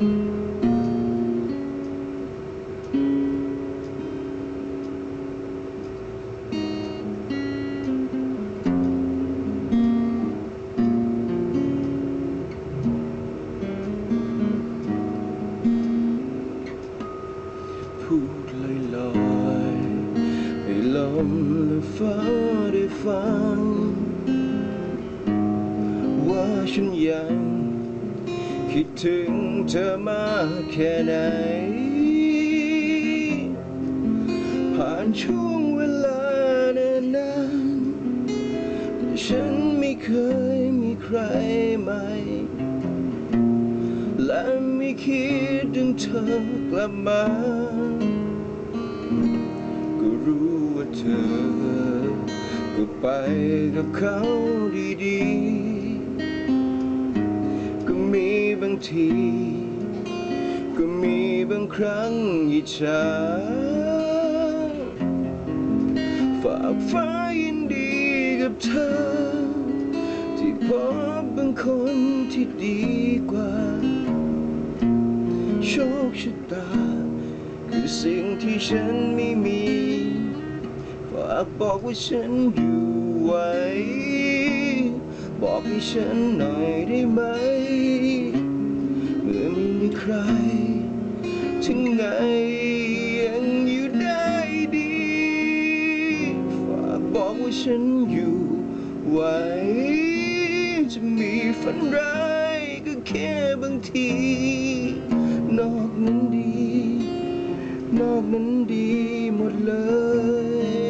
พูดลอยลอยให้ลมและฟ้าได้ฟัง ว่าฉันยัง คิดถึงเธอมากแค่ไหน ผ่านช่วงเวลานานๆแต่ฉันไม่เคยมีใครใหม่ และไม่คิดถึงเธอกลับมา ก็รู้ว่าเธอ ก็ไปกับเขาดีๆ มีบางที ก็มีบางครั้งอิจฉาฝากฟ้ายินดีกับเธอ ที่พบบางคนที่ดีกว่า โชคชะตา คือสิ่งที่ฉันไม่มี ฝากบอกว่าฉันอยู่ไหว บอกให้ฉันหน่อยได้ไหมเมื่อไม่มีใครถึงไงยังอยู่ได้ดีฝากบอกว่าฉันอยู่ไหวจะมีฝันร้ายก็แค่บางที นอกนั้นดี นอกนั้นดีหมดเลย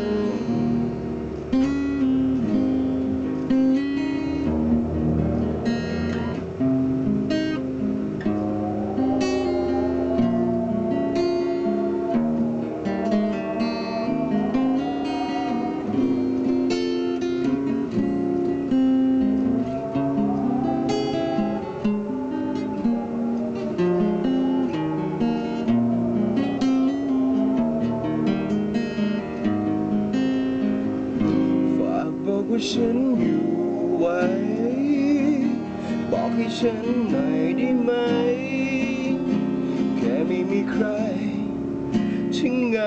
อยู่ไหวบอกให้ฉันหน่อยได้ไหม แค่ไม่มีใครถึงไง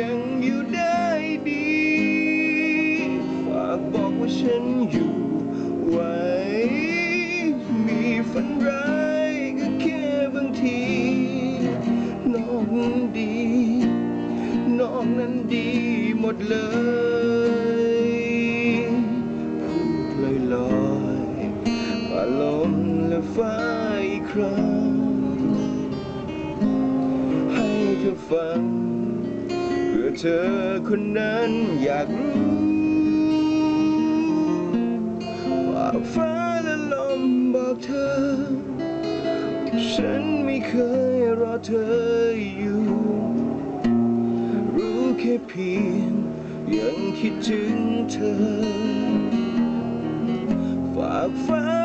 ยังอยู่ได้ดี ฝากบอกว่าฉันอยู่ไหวมีฝันร้ายก็แค่บางที น้อกนั้นดี น้อกนั้นดีหมดเลย ฟ้าอีกครั้ง ให้เธอฟัง เพื่อเธอคนนั้นอยากรู้ว่าฟ้าและลมบอกเธอ ฉันไม่เคยรอเธออยู่ รู้แค่เพียงยังคิดถึงเธอ ฝากฟ้า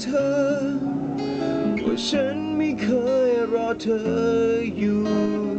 เธอ ว่าฉันไม่เคยรอเธออยู่